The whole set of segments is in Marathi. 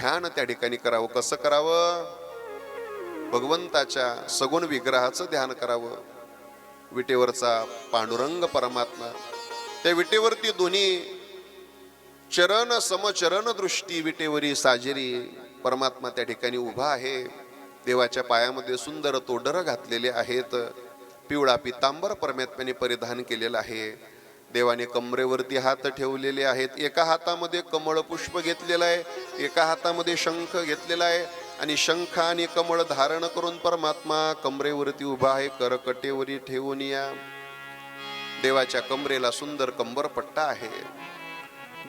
ध्यान त्या ठिकाणी करावं. कसं करावं? भगवंताच्या सगुण विग्रहाचं ध्यान करावं. विटेवरचा पांडुरंग परमात्मा. त्या विटेवरती दोन्ही चरण समचरण दृष्टी विटेवरी साजेरी परमात्मा त्या ठिकाणी उभा आहे. देवाच्या पायामध्ये सुंदर तोडर घातलेले आहेत. पिवळा पितांबर परमात्म्याने परिधान केलेलं आहे. देवाने कमरेवरती हात ठेवलेले आहेत. एका हातामध्ये कमळ पुष्प घेतलेलं आहे एका हातामध्ये शंख घेतलेला आहे आणि शंख आणि कमळ धारण करून परमात्मा कमरेवरती उभा आहे. करकटेवरी ठेवून या. देवाच्या कमरेला सुंदर कंबरपट्टा आहे.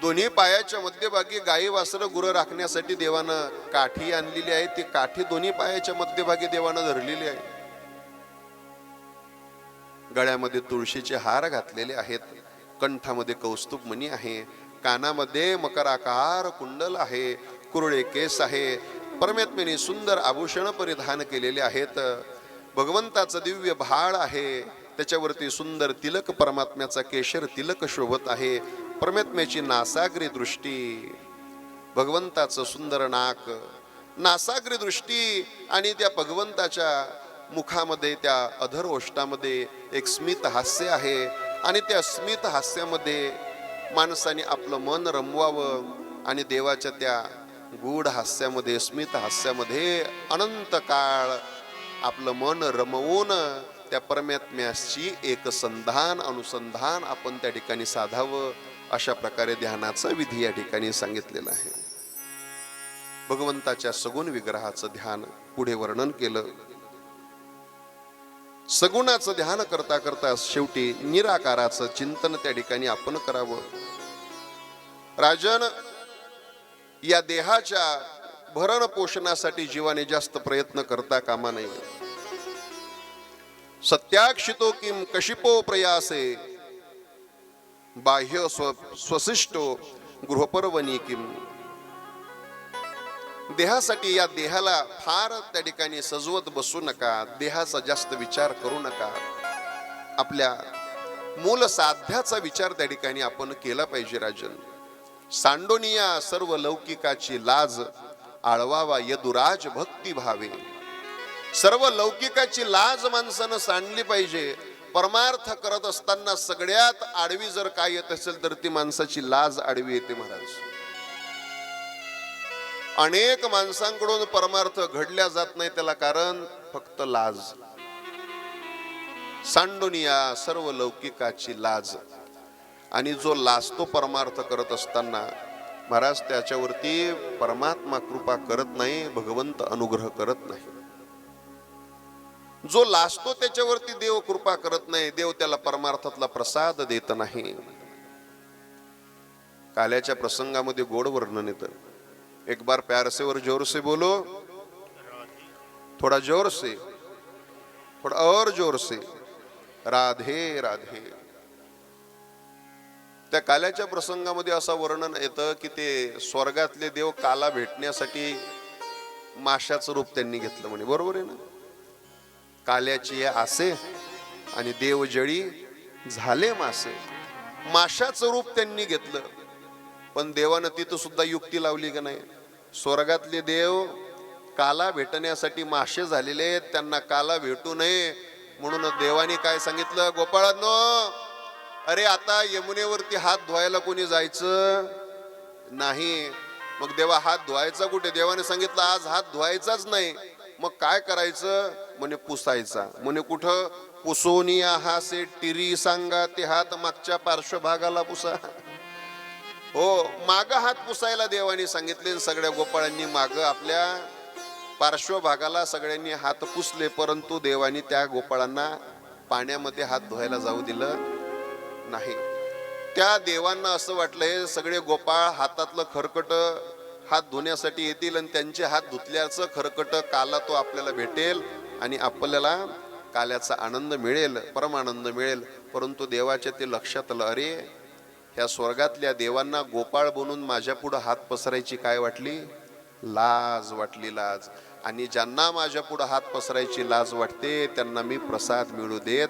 दोन्ही पायाच्या मध्यभागी गाई वासरं गुरं राखण्यासाठी देवानं काठी आणलेली आहे. ती काठी दोन्ही पायाच्या मध्यभागी देवानं धरलेली आहे. गळ्यामध्ये तुळशीचे हार घातलेले आहेत. कंठामध्ये कौस्तुभ मणी आहे कानामध्ये मकराकार कुंडल आहे कुरळे केस आहे परमेत्मेने सुंदर आभूषण परिधान केलेले आहेत. भगवंताचं दिव्य भाळ आहे त्याच्यावरती सुंदर तिलक परमात्म्याचा केशर तिलक शोभत आहे परमात्म्याची नासाग्री दृष्टी भगवंताचं सुंदर नाक नासाग्री दृष्टी आणि त्या भगवंताच्या मुखामध्ये त्या अधर ओष्टामध्ये एक स्मित हास्य आहे. आणि त्या स्मित हास्यामध्ये माणसाने आपलं मन रमवावं आणि देवाच्या त्या गूढ हास्यामध्ये स्मित हास्यामध्ये अनंत काळ आपलं मन रमवून त्या परमात्म्याशी एक संधान अनुसंधान आपण त्या ठिकाणी साधावं अशा प्रकारे ध्यानाचा विधी या ठिकाणी सांगितलेला आहे. भगवंताच्या सगुण विग्रहाचं ध्यान पुढे वर्णन केलं. सगुणाचं ध्यान करता करता शेवटी निराकाराचं चिंतन त्या ठिकाणी आपण करावं. राजन या देहाच्या भरण पोषणासाठी जीवाने जास्त प्रयत्न करता कामा नये. सत्याक्षितो किम कशिपो प्रयासे बाह्य स्व स्वशिष्टो गृहपर्वणी किम. देहासाठी या देहाला फार त्या ठिकाणी सजवत बसू नका. देहाचा जास्त विचार करू नका. आपल्या मूल साध्याचा विचार त्या ठिकाणी आपण केला पाहिजे राजन. सांडोनिया सर्व लौकिकाची लाज आळवावा यदुराज भक्ती भावे. सर्व लौकिकाची लाज माणसानं सांडली पाहिजे. परमार्थ करत असताना सगळ्यात आडवी जर काय येत असेल तर ती माणसाची लाज आडवी येते महाराज. अनेक माणसांकडून परमार्थ घडल्या जात नाही त्याला कारण फक्त लाज. सांडोनिया सर्व लौकिकाची लाज. आणि जो लाजतो परमार्थ करत असताना महाराज त्याच्यावरती परमात्मा कृपा करत नाही भगवंत अनुग्रह करत नाही. जो लाजतो त्याच्यावरती देव कृपा करत नाही देव त्याला परमार्थातला प्रसाद देत नाही. काल्याच्या प्रसंगामध्ये गोड वर्णन येतं. एक बार प्यार से और जोर से बोलो। थोड़ा जोर से थोड़ा और जोर से। राधे राधे। त्या काल्याच्या प्रसंगामध्ये असं वर्णन येतं की ते स्वर्गातले देव काला भेटण्यासाठी माशाचं रूप त्यांनी घेतलं म्हणे. बरोबर आहे ना? काल्याची आसे आणि देवजळी झाले मासे. माशाचं रूप त्यांनी घेतलं. पण देवानं तिथं सुद्धा युक्ती लावली का नाही? स्वर्गातले देव काला भेटण्यासाठी मासे झालेले आहेत त्यांना काला भेटू नये. म्हणून देवाने काय सांगितलं? गोपाळांनो अरे आता यमुनेवरती हात धुवायला कोणी जायचं? नाही. मग देवा हात धुवायचा कुठे? देवाने सांगितलं आज हात धुवायचाच नाही. मग काय करायचं? म्हणे पुसायचा. म्हणे कुठं? पुसोनिया हा से टिरी सांगा ते हात मागच्या पार्श्वभागाला पुसा. हो माग हात पुसायला देवाने सांगितले सगळ्या गोपाळांनी माग आपल्या पार्श्वभागाला सगळ्यांनी हात पुसले परंतु देवाने त्या गोपाळांना पाण्यामध्ये हात धुवायला जाऊ दिलं नाही. त्या देवांना असं वाटलं हे सगळे गोपाळ हातातलं खरकट हात धुण्यासाठी येतील आणि त्यांचे हात धुतल्याचं खरकट काला तो आपल्याला भेटेल आणि आपल्याला काल्याचा आनंद मिळेल परमानंद मिळेल. परंतु देवाच्या ते लक्षात आलं अरे ह्या स्वर्गातल्या देवांना गोपाळ बनून माझ्या पुढं हात पसरायची काय वाटली? लाज वाटली लाज. आणि ज्यांना माझ्या पुढं हात पसरायची लाज वाटते त्यांना मी प्रसाद मिळू देत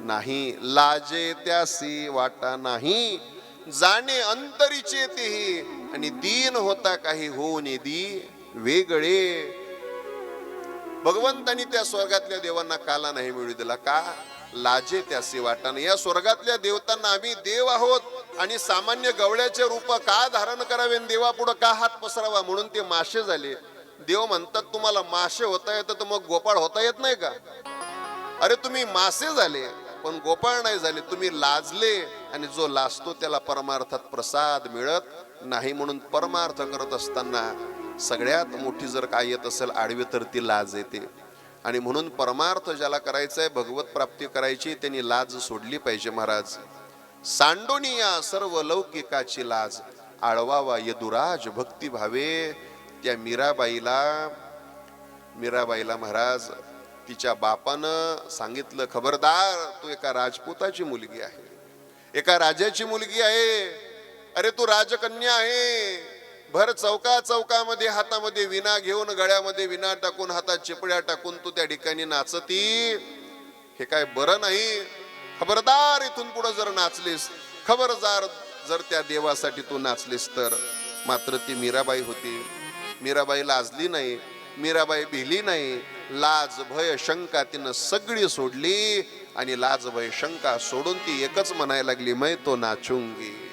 नाही. लाजे त्यासी वाटा नाही. जाणे अंतरीचे तेही. आणि दीन होता काही होऊन दी वेगळे. भगवंतानी त्या स्वर्गातल्या देवांना काला नाही मिळू दिला का? लाजे त्यासी वाटाने या स्वर्गातल्या देवतांना आम्ही देव आहोत. आणि सामान्य गवळ्याचे रूप का धारण करावे आणि देवापुढं का हात पसरावा? म्हणून ते मासे झाले. देव म्हणतात तुम्हाला मासे होता येतं तर मग गोपाळ होता येत नाही का? अरे तुम्ही मासे झाले पण गोपाळ नाही झाले. तुम्ही लाजले आणि जो लाजतो त्याला परमार्थात प्रसाद मिळत नाही. म्हणून परमार्थ करत असताना सगळ्यात मोठी जर काय येत असेल आडवी तर ती लाज येते. आणि म्हणून परमार्थ ज्याला करायचा आहे भगवत प्राप्ती करायची त्यांनी लाज सोडली पाहिजे महाराज. सांडोनिया सर्व लौकिकाची लाज आळवावा यदुराज भक्ती भावे. त्या मीराबाईला मीराबाईला महाराज तिच्या बापानं सांगितलं खबरदार तू एका राजपुताची मुलगी आहे. एका राजाची मुलगी आहे. अरे तू राजकन्या आहे. भर चौका चौकामध्ये हातामध्ये विना घेऊन गळ्यामध्ये विना टाकून हातात चिपड्या टाकून तू त्या ठिकाणी नाचती. हे काय बरं नाही. खबरदार इथून पुढे जर नाचलीस खबरदार जर त्या देवासाठी तू नाचलीस तर. मात्र ती मीराबाई होती. मीराबाई लाजली नाही. मीराबाई भिली नाही. लाज भय शंका तिनं सगळी सोडली आणि लाज भय शंका सोडून ती एकच म्हणायला लागली मै तो नाचुंगी.